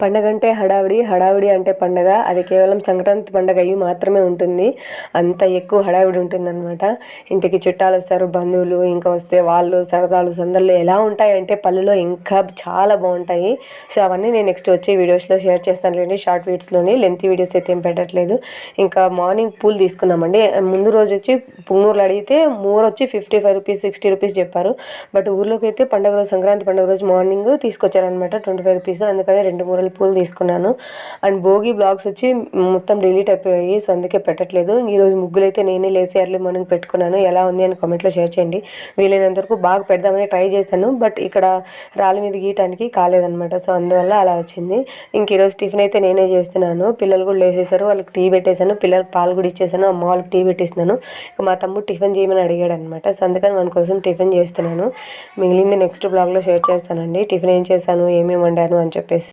పండగ అంటే హడావిడి హడావిడి అంటే పండగ. అది కేవలం సంక్రాంతి పండగ అయ్యి మాత్రమే ఉంటుంది. అంత ఎక్కువ హడావిడి ఉంటుందన్నమాట. ఇంటికి చుట్టాలు వస్తారు బంధువులు ఇంకా వస్తే వాళ్ళు సరదాలు సందర్లు ఎలా ఉంటాయంటే పల్లెలో ఇంకా చాలా బాగుంటాయి. సో అవన్నీ నేను నెక్స్ట్ వచ్చే వీడియోస్లో షేర్ చేస్తాను లేండి షార్ట్ వీడియోస్లోని లెంత్ వీడియోస్ అయితే ఏం పెట్టట్లేదు. ఇంకా మార్నింగ్ పూలు తీసుకున్నామండి. ముందు రోజు వచ్చి పుంగూరులో అడిగితే మూర వచ్చి fifty five rupees sixty rupees చెప్పారు. బట్ ఊర్లోకి అయితే పండుగ రోజు సంక్రాంతి పండుగ రోజు మార్నింగ్ తీసుకొచ్చారనమాట ట్వంటీ ఫైవ్ రూపీస్. అందుకని రెండు మూరలు పూలు తీసుకున్నాను. అండ్ భోగి బ్లాగ్స్ వచ్చి మొత్తం డిలీట్ అయిపోయాయి సో అందుకే పెట్టట్లేదు. ఈరోజు ముగ్గులు అయితే నేనే లేసి ఎర్లీ మార్నింగ్ పెట్టుకున్నాను. ఎలా ఉంది అని కామెంట్లో షేర్ చేయండి. వీలైనంత వరకు బాగా పెడదామని ట్రై చేశాను బట్ ఇక్కడ రాళ్ళ మీద గీయటానికి కాలేదనమాట సో అందువల్ల అలా వచ్చింది. ఇంక ఈరోజు టిఫిన్ అయితే నేనే చేస్తున్నాను. పిల్లలు కూడా లేసేసారు వాళ్ళకి టీ పెట్టేశాను పిల్లలకి పాలు కూడా ఇచ్చేసాను అమ్మ వాళ్ళకి టీ పెట్టేస్తున్నాను. ఇక మా తమ్ముడు టిఫిన్ చేయమని అడిగాడు అనమాట సో అందుకని మన కోసం టిఫిన్ చేస్తున్నాను. మిగిలింది నెక్స్ట్ బ్లాగ్లో షేర్ చేస్తానండి. టిఫిన్ ఏం చేశాను ఏమేమి వండాను అని చెప్పేసి.